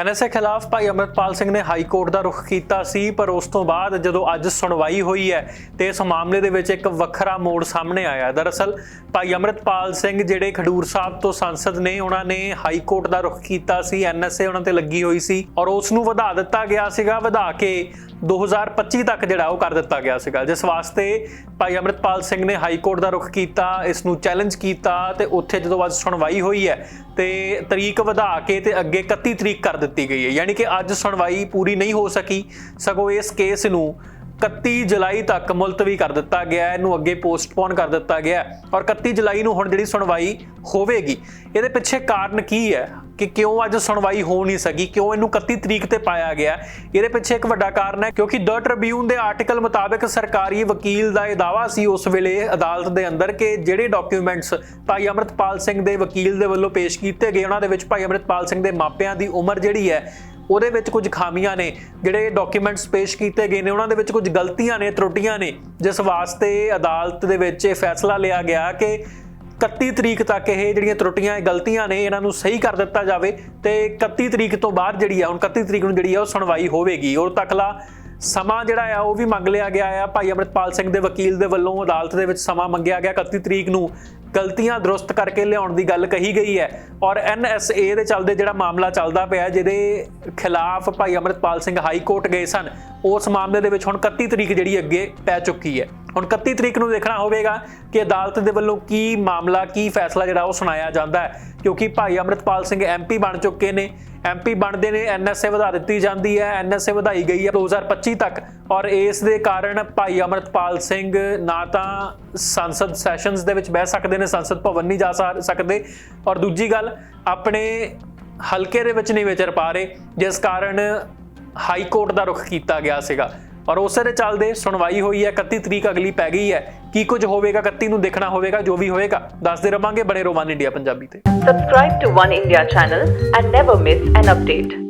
NSA ਖਿਲਾਫ ਭਾਈ ਅਮਰਪਾਲ ਸਿੰਘ ਨੇ high court ਦਾ ਰੁਖ ਕੀਤਾ ਸੀ, ਪਰ ਉਸ ਤੋਂ ਬਾਅਦ ਜਦੋਂ ਅੱਜ ਸੁਣਵਾਈ ਹੋਈ ਹੈ, ਤੇ ਇਸ ਮਾਮਲੇ ਦੇ ਵਿੱਚ ਇੱਕ ਵੱਖਰਾ ਮੋੜ ਸਾਹਮਣੇ ਆਇਆ ਦਰਅਸਲ, ਭਾਈ ਅਮਰਪਾਲ ਸਿੰਘ ਜਿਹੜੇ ਖਡੂਰ ਸਾਹਿਬ ਤੋਂ ਸੰਸਦ ਨੇ, ਉਹਨਾਂ ਨੇ ਹਾਈ ਕੋਰਟ ਦਾ ਰੁਖ ਕੀਤਾ ਸੀ, ਐਨਐਸਏ ਉਹਨਾਂ ਤੇ ਲੱਗੀ ਹੋਈ ਸੀ ਔਰ ਉਸ ਨੂੰ ਵਧਾ ਦਿੱਤਾ ਗਿਆ ਸੀਗਾ, ਵਧਾ ਕੇ 2025 ਤੱਕ ਜਿਹੜਾ ਉਹ ਕਰ ਦਿੱਤਾ ਗਿਆ ਸੀਗਾ। ਜਿਸ ਵਾਸਤੇ ਭਾਈ ਅਮਰਪਾਲ ਸਿੰਘ ਨੇ ਹਾਈ ਕੋਰਟ ਦਾ ਰੁਖ ਕੀਤਾ ਇਸ ਨੂੰ ਚੈਲੰਜ ਕੀਤਾ ਤੇ ਉੱਥੇ ਜਦੋਂ ਅੱਜ ਸੁਣਵਾਈ ਹੋਈ ਹੈ ਤੇ ਤਰੀਕ ਵਧਾ ਕੇ ਤੇ ਅੱਗੇ 31 ਤਰੀਕ ਕਰ ਦਿੱਤੀ ਗਈ ਹੈ। ਯਾਨੀ ਕਿ ਅੱਜ ਸੁਣਵਾਈ ਪੂਰੀ ਨਹੀਂ ਹੋ ਸਕੀ। ਸਗੋਂ ਇਸ ਕੇਸ ਨੂੰ 31 ਜੁਲਾਈ ਤੱਕ ਮੁਲਤਵੀ ਕਰ ਦਿੱਤਾ ਗਿਆ ਹੈ। ਇਹਨੂੰ ਅੱਗੇ ਪੋਸਟਪੋਨ ਕਰ ਦਿੱਤਾ ਗਿਆ ਔਰ 31 ਜੁਲਾਈ ਨੂੰ ਹੁਣ ਜਿਹੜੀ ਸੁਣਵਾਈ ਹੋਵੇਗੀ, ਇਹਦੇ ਪਿੱਛੇ ਕਾਰਨ ਕੀ ਹੈ ਕਿ ਕਿਉਂ ਅੱਜ ਸੁਣਵਾਈ ਹੋ ਨਹੀਂ ਸਕੀ, ਕਿਉਂ ਇਹਨੂੰ 31 ਤਰੀਕ ਤੇ ਪਾਇਆ ਗਿਆ ਇਹਦੇ ਪਿੱਛੇ ਇੱਕ ਵੱਡਾ ਕਾਰਨ ਹੈ ਕਿਉਂਕਿ ਦ ਟ੍ਰਿਬਿਊਨ ਦੇ ਆਰਟੀਕਲ ਮੁਤਾਬਕ ਸਰਕਾਰੀ ਵਕੀਲ ਦਾ ਇਹ ਦਾਵਾ ਸੀ ਉਸ ਵੇਲੇ ਅਦਾਲਤ ਦੇ ਅੰਦਰ ਕਿ ਜਿਹੜੇ ਡਾਕੂਮੈਂਟਸ ਭਾਈ ਅਮਰਤਪਾਲ ਸਿੰਘ ਦੇ ਵਕੀਲ ਦੇ ਵੱਲੋਂ ਪੇਸ਼ ਕੀਤੇ ਗਏ, ਉਹਨਾਂ ਦੇ ਵਿੱਚ ਭਾਈ ਅਮਰਤਪਾਲ ਸਿੰਘ ਦੇ ਮਾਪਿਆਂ ਦੀ ਉਮਰ ਜਿਹੜੀ ਹੈ ਉਹਦੇ ਵਿੱਚ ਕੁਝ ਖਾਮੀਆਂ ਨੇ, ਜਿਹੜੇ ਡਾਕੂਮੈਂਟਸ ਪੇਸ਼ ਕੀਤੇ ਗਏ ਨੇ, ਉਹਨਾਂ ਦੇ ਵਿੱਚ ਕੁਝ ਗਲਤੀਆਂ ਨੇ, ਤਰੁੱਟੀਆਂ ਨੇ। ਜਿਸ ਵਾਸਤੇ ਅਦਾਲਤ ਦੇ ਵਿੱਚ ਇਹ ਫੈਸਲਾ ਲਿਆ ਗਿਆ ਕਿ 31 ਤਰੀਕ ਤੱਕ ਇਹ ਜਿਹੜੀਆਂ ਤਰੁੱਟੀਆਂ, ਇਹ ਗਲਤੀਆਂ ਨੇ, ਇਹਨਾਂ ਨੂੰ ਸਹੀ ਕਰ ਦਿੱਤਾ ਜਾਵੇ ਤੇ 31 ਤਰੀਕ ਤੋਂ ਬਾਅਦ ਜਿਹੜੀ ਆ, ਹੁਣ 31 ਤਰੀਕ ਨੂੰ ਜਿਹੜੀ ਆ, ਉਹ ਸੁਣਵਾਈ ਹੋਵੇਗੀ। ਔਰ ਤੱਕਲਾ ਸਮਾਂ ਜਿਹੜਾ ਆ, ਉਹ ਵੀ ਮੰਗ ਲਿਆ ਗਿਆ ਆ। ਭਾਈ ਅਮਰਿਤਪਾਲ ਸਿੰਘ ਦੇ ਵਕੀਲ ਦੇ ਵੱਲੋਂ ਅਦਾਲਤ ਦੇ ਵਿੱਚ ਸਮਾਂ ਮੰਗਿਆ ਗਿਆ 31 ਤਰੀਕ ਨੂੰ। ਗਲਤੀਆਂ ਦਰੁਸਤ ਕਰਕੇ ਲਿਆਉਣ ਦੀ ਗੱਲ ਕਹੀ ਗਈ ਹੈ। ਔਰ ਐਨਐਸਏ ਦੇ ਚੱਲਦੇ ਜਿਹੜਾ ਮਾਮਲਾ ਚੱਲਦਾ ਪਿਆ, ਜਿਹਦੇ ਖਿਲਾਫ ਭਾਈ ਅਮਰਿਤਪਾਲ ਸਿੰਘ ਹਾਈ ਕੋਰਟ ਗਏ ਸਨ, ਉਸ ਮਾਮਲੇ ਦੇ ਵਿੱਚ ਹੁਣ 31 ਤਰੀਕ ਜਿਹੜੀ ਅੱਗੇ ਪੈ ਚੁੱਕੀ ਹੈ। ਹੁਣ 31 ਤਰੀਕ ਨੂੰ ਦੇਖਣਾ ਹੋਵੇਗਾ ਕਿ ਅਦਾਲਤ ਦੇ ਵੱਲੋਂ ਕੀ ਮਾਮਲਾ, ਕੀ ਫੈਸਲਾ ਜਿਹੜਾ ਉਹ ਸੁਣਾਇਆ ਜਾਂਦਾ ਹੈ। ਕਿਉਂਕਿ ਭਾਈ ਅਮਰਿਤਪਾਲ ਸਿੰਘ ਐਮਪੀ ਬਣ ਚੁੱਕੇ ਨੇ। ਐਮਪੀ ਬਣਦੇ ਨੇ ਐਨਐਸਏ ਵਧਾ ਦਿੱਤੀ ਜਾਂਦੀ ਹੈ ਐਨਐਸਏ ਵਧਾਈ ਗਈ ਹੈ 2025 ਤੱਕ। ਔਰ ਇਸ ਦੇ ਕਾਰਨ ਭਾਈ ਅਮਰਿਤਪਾਲ ਸਿੰਘ ਨਾ ਤਾਂ ਸੰਸਦ ਸੈਸ਼ਨਸ ਦੇ ਵਿੱਚ ਬਹਿ ਸਕਦੇ ਨੇ, ਸੰਸਦ ਭਵਨ ਨਹੀਂ ਜਾ ਸਕਦੇ। ਔਰ ਦੂਜੀ ਗੱਲ, ਆਪਣੇ ਹਲਕੇ ਦੇ ਵਿੱਚ ਨਹੀਂ ਵਿਚਰ ਪਾ ਰਹੇ, ਜਿਸ ਕਾਰਨ ਹਾਈ ਕੋਰਟ ਦਾ ਰੁਖ ਕੀਤਾ ਗਿਆ ਸੀਗਾ। ਔਰ ਉਸੇ ਦੇ ਚੱਲਦੇ ਸੁਣਵਾਈ ਹੋਈ ਹੈ 31 ਤਰੀਕ ਅਗਲੀ ਪੈ ਗਈ ਹੈ ਕੀ ਕੁਝ ਹੋਵੇਗਾ 31 ਨੂੰ ਦੇਖਣਾ ਹੋਵੇਗਾ, ਜੋ ਵੀ ਹੋਵੇਗਾ, ਦੱਸਦੇ ਰਵਾਂਗੇ ਬਣੇ ਰੋਮਾਨ ਇੰਡੀਆ ਪੰਜਾਬੀ ਤੇ Subscribe to One India channel and never miss an update.